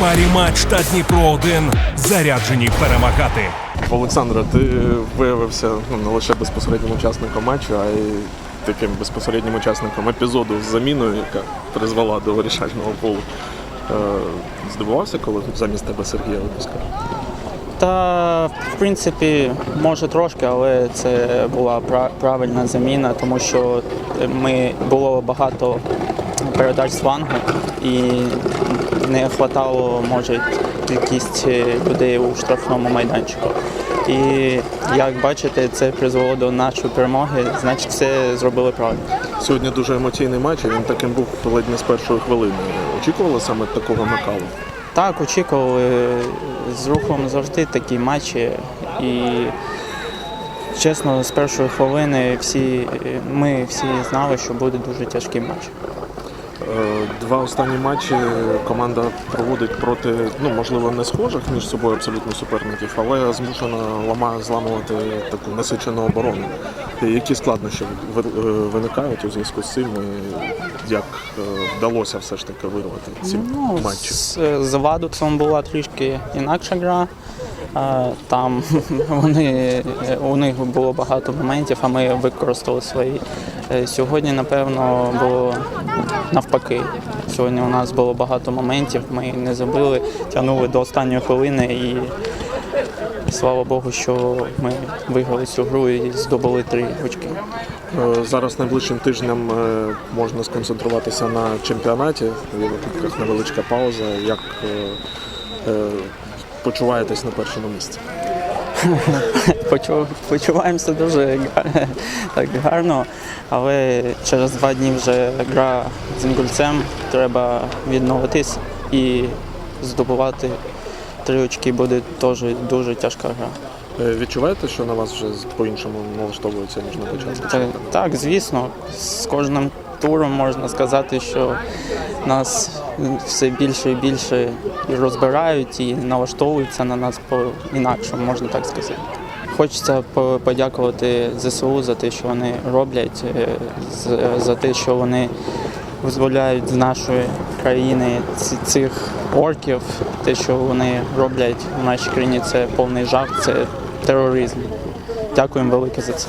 Парі матч та Дніпро 1 заряджені перемагати. Олександра, ти виявився ну, не лише безпосереднім учасником матчу, а й таким безпосереднім учасником епізоду з заміною, яка призвела до вирішального колу. Е, здивувався, коли замість тебе Сергія випускав? Та в принципі, може трошки, але це була правильна заміна, тому що ми було багато передач з флангу і не вистачало, може, кількість людей у штрафному майданчику. І як бачите, це призвело до нашої перемоги, значить, все зробили правильно. Сьогодні дуже емоційний матч, і він таким був ледь не з першої хвилини. Очікували саме такого накалу? Так, очікували з рухом завжди такі матчі. І чесно, з першої хвилини всі, ми всі знали, що буде дуже тяжкий матч. Е, Два останні матчі команда проводить проти, ну можливо, не схожих між собою абсолютно суперників, але змушена лама зламувати таку насичену оборону. Які складнощі е, виникають у зв'язку з цим, і як е, вдалося все ж таки вирвати ці Ну, матчі? з, з Вадуксом була трішки інакша гра. Там вони, у них було багато моментів, а ми використали свої. Е, Сьогодні, напевно, було навпаки. Сьогодні у нас було багато моментів, ми не забили, тягнули до останньої хвилини і слава Богу, що ми виграли цю гру і здобули три очки. Е, Зараз найближчим тижнем е, можна сконцентруватися на чемпіонаті. Єврокубках невеличка пауза. Як почуваєтесь на першому місці? Почуваємося дуже так гарно, але через два дні вже гра з інгульцем. Треба відновитись і здобувати три очки буде теж дуже тяжка гра. Е, Відчуваєте, що на вас вже по-іншому налаштовується ніж на початку? Так, так, звісно, з кожним туром можна сказати, що нас все більше і більше і розбирають і налаштовуються на нас по-інакшому, можна так сказати. Хочеться по- подякувати ЗСУ за те, що вони роблять, е, за те, що вони визволяють з нашої країни цих орків. Те, що вони роблять в нашій країні, це повний жах, це тероризм. Дякуємо велике за це.